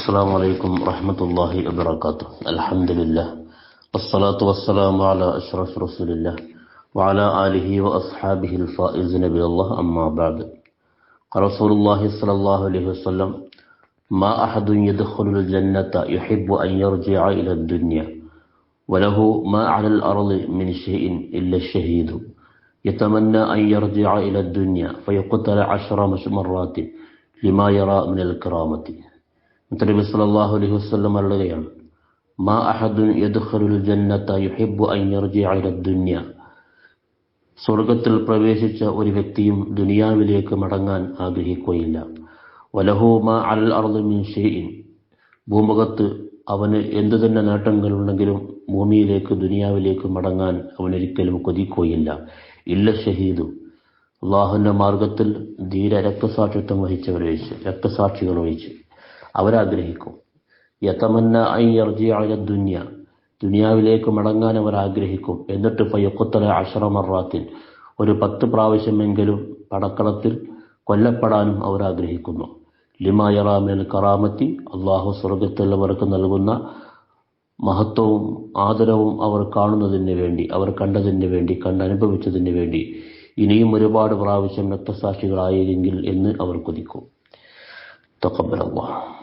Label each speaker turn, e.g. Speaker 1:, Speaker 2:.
Speaker 1: السلام عليكم ورحمة الله وبركاته. الحمد لله. والصلاة والسلام على أشرف رسول الله وعلى آله وأصحابه الفائزين بالله أما بعد. قال رسول الله صلى الله عليه وسلم ما أحد يدخل الجنة يحب أن يرجع إلى الدنيا وله ما على الأرض من شيء إلا الشهيد. يتمنى أن يرجع إلى الدنيا فيقتل عشر مرات لما يرى من الكرامة. നബി സല്ലല്ലാഹു അലൈഹി വസല്ലം പറയുകയാണ് മാ അഹദുൻ യദ്ഖുലുൽ ജന്നത യുഹിബ്ബു അൻ യർജിഅ ഇല ദുനിയ. സ്വർഗത്തിൽ പ്രവേശിച്ച ഒരു വ്യക്തിയും ദുനിയാവിലേക്ക് മടങ്ങാൻ ആഗ്രഹിക്കുകയില്ല. വലഹു മാ അൽ അർദ് മിൻ ഷൈഇൻ. ഭൂമുഖത്ത് അവന് എന്തു തന്നെ നേട്ടങ്ങളുണ്ടെങ്കിലും ഭൂമിയിലേക്ക് ദുനിയാവിലേക്ക് മടങ്ങാൻ അവൻ ഒരിക്കലും കൊതിക്കുകയില്ല. ഇല്ല ഷഹീദു. അള്ളാഹുവിന്റെ മാർഗത്തിൽ ധീര രക്തസാക്ഷിത്വം വഹിച്ചവർ വഹിച്ച് രക്തസാക്ഷികൾ ഒഴിച്ച്. അവരാഗ്രഹിക്കും. യതമന്ന അയ്യർജിയായ ദുന്യ. ദുനിയാവിലേക്ക് മടങ്ങാൻ അവർ ആഗ്രഹിക്കും എന്നിട്ട് പയ്യക്കുത്തല അഷറമറാത്തിൽ ഒരു പത്ത് പ്രാവശ്യമെങ്കിലും പടക്കളത്തിൽ കൊല്ലപ്പെടാനും അവർ ആഗ്രഹിക്കുന്നു ലിമായറാമേൽ കറാമത്തി. അള്ളാഹു സ്വർഗത്തിൽ അവർക്ക് നൽകുന്ന മഹത്വവും ആദരവും അവർ കാണുന്നതിന് വേണ്ടി അവർ കണ്ടതിന് വേണ്ടി കണ്ടനുഭവിച്ചതിന് വേണ്ടി. ഇനിയും ഒരുപാട് പ്രാവശ്യം രക്തസാക്ഷികളായെങ്കിൽ എന്ന് അവർ കൊതിക്കും. തക്കബലല്ലാഹ്